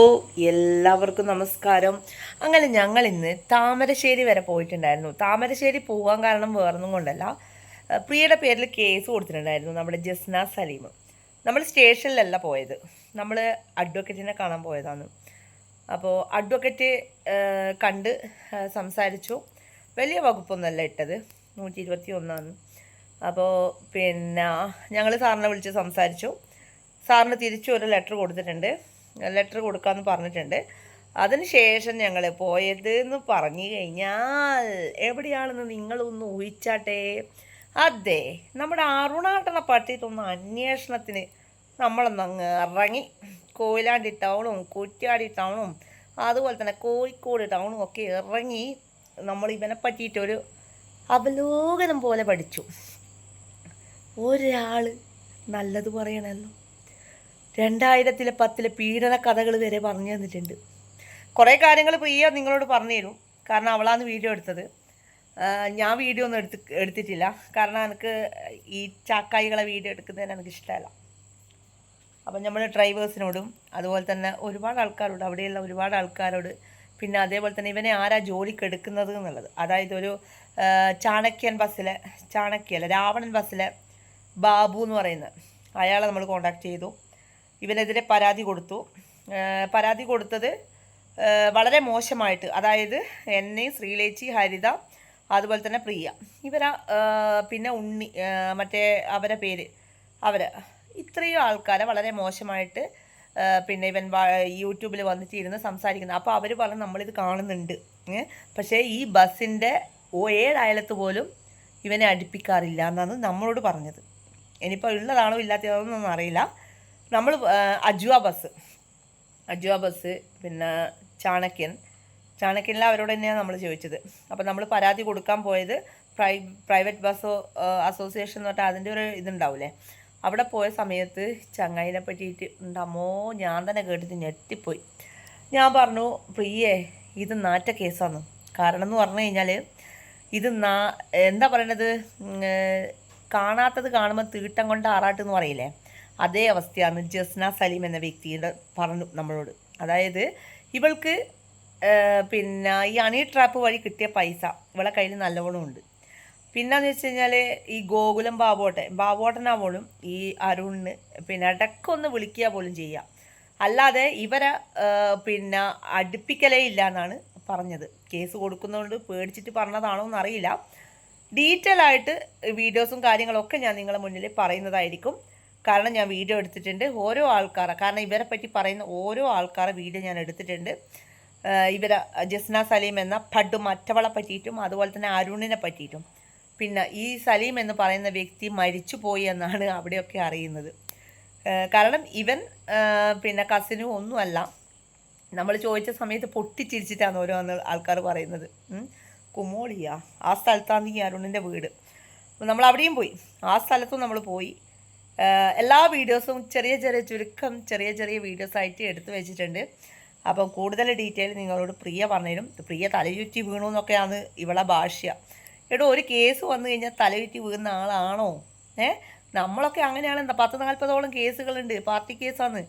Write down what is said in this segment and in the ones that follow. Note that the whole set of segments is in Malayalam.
ഓ എല്ലാവർക്കും നമസ്കാരം. അങ്ങനെ ഞങ്ങൾ ഇന്ന് താമരശ്ശേരി വരെ പോയിട്ടുണ്ടായിരുന്നു. താമരശ്ശേരി പോകാൻ കാരണം വേറൊന്നും കൊണ്ടല്ല. പ്രിയയുടെ പേരിൽ കേസ് കൊടുത്തിട്ടുണ്ടായിരുന്നു നമ്മുടെ ജസ്ന സലീം. നമ്മൾ സ്റ്റേഷനിലല്ല പോയത്. നമ്മൾ അഡ്വക്കേറ്റിനെ കാണാൻ പോയതാണ്. അപ്പോൾ അഡ്വക്കേറ്റ് കണ്ട് സംസാരിച്ചു. വലിയ വകുപ്പൊന്നുമല്ല ഇട്ടത്. നൂറ്റി ഇരുപത്തി ഒന്നാണ് അപ്പോൾ പിന്നെ ഞങ്ങൾ സാറിനെ വിളിച്ച് സംസാരിച്ചു. സാറിന് തിരിച്ചു ഒരു ലെറ്റർ കൊടുത്തിട്ടുണ്ട്. ലെറ്റർ കൊടുക്കാമെന്ന് പറഞ്ഞിട്ടുണ്ട്. അതിന് ശേഷം ഞങ്ങൾ പോയത് എന്ന് പറഞ്ഞു കഴിഞ്ഞാൽ എവിടെയാണെന്ന് നിങ്ങളൊന്ന് ഊഹിച്ചാട്ടെ? അതെ നമ്മുടെ അരുണാട്ടണ പട്ടിയത്തൊന്ന് അന്വേഷണത്തിന് നമ്മളൊന്ന് അങ്ങ് ഇറങ്ങി. കോയിലാണ്ടി ടൗണും കുറ്റ്യാടി ടൗണും അതുപോലെ തന്നെ കോഴിക്കോട് ടൗണും ഒക്കെ ഇറങ്ങി നമ്മൾ ഇവനെ പറ്റിയിട്ടൊരു അവലോകനം പോലെ പഠിച്ചു. ഒരാൾ നല്ലത് പറയണമല്ലോ രണ്ടായിരത്തിലെ പത്തിലെ പീഡന കഥകൾ വരെ പറഞ്ഞു തന്നിട്ടുണ്ട്. കുറേ കാര്യങ്ങൾ പ്രിയ നിങ്ങളോട് പറഞ്ഞു തരും. കാരണം അവളാണ് വീഡിയോ എടുത്തത്. ഞാൻ വീഡിയോ ഒന്നും എടുത്ത് എടുത്തിട്ടില്ല. കാരണം എനിക്ക് ഈ ചാക്കായികളെ വീഡിയോ എടുക്കുന്നതിന് എനിക്ക് ഇഷ്ടമല്ല. അപ്പം നമ്മൾ ഡ്രൈവേഴ്സിനോടും അതുപോലെ തന്നെ ഒരുപാട് ആൾക്കാരോട് അവിടെയുള്ള ഒരുപാട് ആൾക്കാരോട് പിന്നെ അതേപോലെ തന്നെ ഇവനെ ആരാ ജോലിക്ക് എടുക്കുന്നത് എന്നുള്ളത്. അതായത് ഒരു ചാണക്യൻ ബസ്സിലെ ചാണക്യല്ല രാവണൻ ബസ്സിലെ ബാബു എന്ന് പറയുന്നത് അയാളെ നമ്മൾ കോണ്ടാക്ട് ചെയ്തു. ഇവനെതിരെ പരാതി കൊടുത്തു. പരാതി കൊടുത്തത് വളരെ മോശമായിട്ട്. അതായത് എന്നെ ശ്രീലേച്ചി ഹരിത അതുപോലെ തന്നെ പ്രിയ. ഇവരാ പിന്നെ ഉണ്ണി മറ്റേ അവരെ പേര്. അവർ ഇത്രയും ആൾക്കാരെ വളരെ മോശമായിട്ട് പിന്നെ ഇവൻ യൂട്യൂബിൽ വന്നിട്ട് ഇരുന്ന് സംസാരിക്കുന്നത് അപ്പോൾ അവർ പറഞ്ഞു നമ്മളിത് കാണുന്നുണ്ട്? പക്ഷേ ഈ ബസ്സിന്റെ ഏഴയലത്ത് പോലും ഇവനെ അടുപ്പിക്കാറില്ല എന്നാണ് നമ്മളോട് പറഞ്ഞത്. ഇനിയിപ്പോൾ ഉള്ളതാണോ ഇല്ലാത്തതാണോ എന്നൊന്നും അറിയില്ല. നമ്മൾ അജുവ ബസ്. അജുവ ബസ് പിന്നെ ചാണക്യൻ. ചാണക്യനിലെ അവരോട് തന്നെയാണ് നമ്മൾ ചോദിച്ചത്. അപ്പോൾ നമ്മൾ പരാതി കൊടുക്കാൻ പോയത് പ്രൈ പ്രൈവറ്റ് ബസ് അസോസിയേഷൻ എന്ന് പറഞ്ഞാൽ അതിന്റെ ഒരു ഇതുണ്ടാവില്ലേ അവിടെ പോയ സമയത്ത് ചങ്ങായിനെ പറ്റിയിട്ട് ഉണ്ടാമോ ഞാൻ തന്നെ കേട്ടിട്ട് ഞെട്ടിപ്പോയി. ഞാൻ പറഞ്ഞു പ്രിയേ ഇത് നാറ്റ കേസാന്ന് കാരണം എന്ന് പറഞ്ഞു കഴിഞ്ഞാൽ ഇത് നാ എന്താ പറയണത്? കാണാത്തത് കാണുമ്പോൾ തീട്ടം കൊണ്ട് ആറാട്ടെന്ന് പറയില്ലേ? അതേ അവസ്ഥയാണ് ജസ്ന സലീം എന്ന വ്യക്തിയുടെ പറഞ്ഞു നമ്മളോട്. അതായത് ഇവൾക്ക് പിന്നെ ഈ അണി ട്രാപ്പ് വഴി കിട്ടിയ പൈസ ഇവളെ കയ്യിൽ നല്ലവണ്ണം ഉണ്ട്. പിന്നെന്ന് വെച്ച് കഴിഞ്ഞാൽ ഈ ഗോകുലം ബാബോട്ടെ ബാബോട്ടനാവോളും ഈ അരുണിന് പിന്നെ ഇടയ്ക്കൊന്ന് വിളിക്കുക പോലും ചെയ്യാം. അല്ലാതെ ഇവരെ പിന്നെ അടുപ്പിക്കലേ ഇല്ല എന്നാണ് പറഞ്ഞത്. കേസ് കൊടുക്കുന്നതുകൊണ്ട് പേടിച്ചിട്ട് പറഞ്ഞതാണോ എന്നറിയില്ല. ഡീറ്റെയിൽ ആയിട്ട് വീഡിയോസും കാര്യങ്ങളൊക്കെ ഞാൻ നിങ്ങളുടെ മുന്നിൽ പറയുന്നതായിരിക്കും. കാരണം ഞാൻ വീഡിയോ എടുത്തിട്ടുണ്ട്. ഓരോ ആൾക്കാരെ. കാരണം ഇവരെ പറ്റി പറയുന്ന ഓരോ ആൾക്കാരെ വീഡിയോ ഞാൻ എടുത്തിട്ടുണ്ട്. ഇവരെ ജസ്ന സലീം എന്ന പഡു മറ്റവളെ പറ്റിയിട്ടും അതുപോലെ തന്നെ അരുണിനെ പറ്റിയിട്ടും. പിന്നെ ഈ സലീം എന്ന് പറയുന്ന വ്യക്തി മരിച്ചു പോയി എന്നാണ് അവിടെയൊക്കെ അറിയുന്നത്. കാരണം ഇവൻ പിന്നെ കസിനും ഒന്നുമല്ല. നമ്മൾ ചോദിച്ച സമയത്ത് പൊട്ടിച്ചിരിച്ചിട്ടാണ് ഓരോ ആൾക്കാർ പറയുന്നത്. കുമോളിയ? ആ സ്ഥലത്താണ് ഈ അരുണിന്റെ വീട്. നമ്മൾ അവിടെയും പോയി. ആ സ്ഥലത്തും നമ്മൾ പോയി. എല്ലാ വീഡിയോസും ചെറിയ ചെറിയ ചുരുക്കം ചെറിയ ചെറിയ വീഡിയോസ് ആയിട്ട് എടുത്തു വെച്ചിട്ടുണ്ട്. അപ്പം കൂടുതൽ ഡീറ്റെയിൽ നിങ്ങളോട് പ്രിയ പറഞ്ഞുതരും. പ്രിയ തലചുറ്റി വീണു എന്നൊക്കെയാണ് ഇവളെ ഭാഷ്യ. എടോ ഒരു കേസ് വന്നു കഴിഞ്ഞാൽ തലചുറ്റി വീഴുന്ന ആളാണോ? ഏ? നമ്മളൊക്കെ അങ്ങനെയാണ്. പത്ത് നാൽപ്പതോളം കേസുകളുണ്ട്. പാർട്ടി കേസാണ്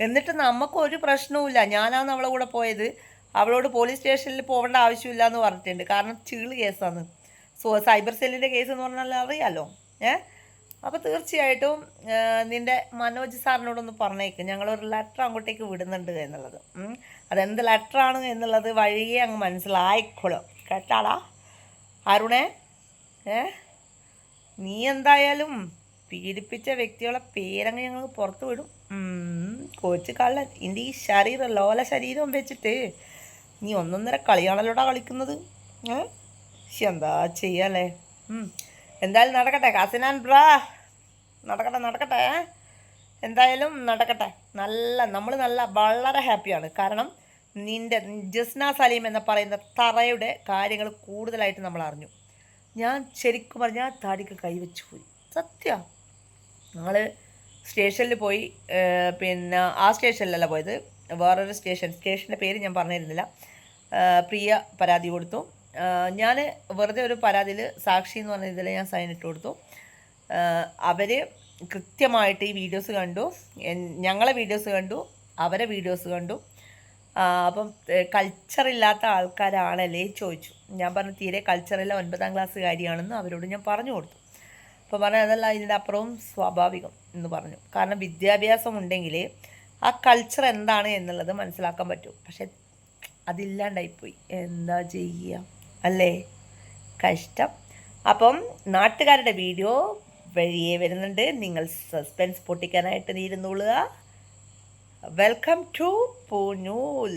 എന്നിട്ട് നമുക്ക് ഒരു പ്രശ്നവുമില്ല. ഞാനാണ് അവളെ കൂടെ പോയത്. അവളോട് പോലീസ് സ്റ്റേഷനിൽ പോകേണ്ട ആവശ്യമില്ല എന്ന് പറഞ്ഞിട്ടുണ്ട്. കാരണം ചീൾ കേസാണ് സോ സൈബർ സെല്ലിന്റെ കേസ് എന്ന് പറഞ്ഞാൽ അറിയാലോ. ഏ? അപ്പോൾ തീർച്ചയായിട്ടും നിന്റെ മനോജ് സാറിനോടൊന്ന് പറഞ്ഞേക്ക്. ഞങ്ങളൊരു ലെറ്റർ അങ്ങോട്ടേക്ക് വിടുന്നുണ്ട് എന്നുള്ളത്. അതെന്ത് ലെറ്ററാണ് എന്നുള്ളത് വഴിയെ അങ്ങ് മനസ്സിലായിക്കോളും. കേട്ടാടാ അരുണേ? ഏ? നീ എന്തായാലും പീഡിപ്പിച്ച വ്യക്തികളെ പേരങ്ങ് ഞങ്ങൾ പുറത്തു വിടും. കോച്ച് കള്ളൻ. എന്റെ ഈ ശരീരം ലോല ശരീരം വെച്ചിട്ട് നീ ഒന്നൊന്നര കളിയാണല്ലോടാ കളിക്കുന്നത്? ഏ? എന്താ ചെയ്യാല്ലേ എന്തായാലും നടക്കട്ടെ കാസിനാൻ ബ്രാ. നടക്കട്ടെ നടക്കട്ടെ. എന്തായാലും നടക്കട്ടെ. നല്ല നമ്മൾ നല്ല വളരെ ഹാപ്പിയാണ് കാരണം നിന്റെ ജസ്ന സലീം എന്ന് പറയുന്ന തറയുടെ കാര്യങ്ങൾ കൂടുതലായിട്ട് നമ്മൾ അറിഞ്ഞു. ഞാൻ ശരിക്കും പറഞ്ഞാൽ താടിക്ക് കൈവച്ചു പോയി. സത്യം. ഞങ്ങൾ സ്റ്റേഷനിൽ പോയി പിന്നെ ആ സ്റ്റേഷനിലല്ല പോയത്. വേറൊരു സ്റ്റേഷൻ സ്റ്റേഷന്റെ പേര് ഞാൻ പറഞ്ഞിരുന്നില്ല. പ്രിയ പരാതി കൊടുത്തു. ഞാൻ വെറുതെ ഒരു പരാതിയിൽ സാക്ഷി എന്ന് പറഞ്ഞ ഇതിൽ ഞാൻ സൈൻ ഇട്ട് കൊടുത്തു. അവർ കൃത്യമായിട്ട് ഈ വീഡിയോസ് കണ്ടു. ഞങ്ങളെ വീഡിയോസ് കണ്ടു അവരെ വീഡിയോസ് കണ്ടു. അപ്പം കൾച്ചർ ഇല്ലാത്ത ആൾക്കാരാണല്ലേ ചോദിച്ചു. ഞാൻ പറഞ്ഞു തീരെ കൾച്ചറില്ല ഒൻപതാം ക്ലാസ് കാര്യമാണെന്ന് അവരോട് ഞാൻ പറഞ്ഞു കൊടുത്തു. അപ്പോൾ പറഞ്ഞു അതല്ല ഇതിന്റെ അപ്പുറവും സ്വാഭാവികം എന്ന് പറഞ്ഞു. കാരണം വിദ്യാഭ്യാസം ഉണ്ടെങ്കിൽ ആ കൾച്ചർ എന്താണ് എന്നുള്ളത് മനസ്സിലാക്കാൻ പറ്റും. പക്ഷെ അതില്ലാണ്ടായിപ്പോയി. എന്താ ചെയ്യുക അല്ലേ? കഷ്ടം. അപ്പം നാട്ടുകാരുടെ വീഡിയോ വഴിയേ വരുന്നുണ്ട്. നിങ്ങൾ സസ്പെൻസ് പൊട്ടിക്കാനായിട്ട് നീരുന്നുള്ളുക വെൽക്കം ടു പൂനൂൽ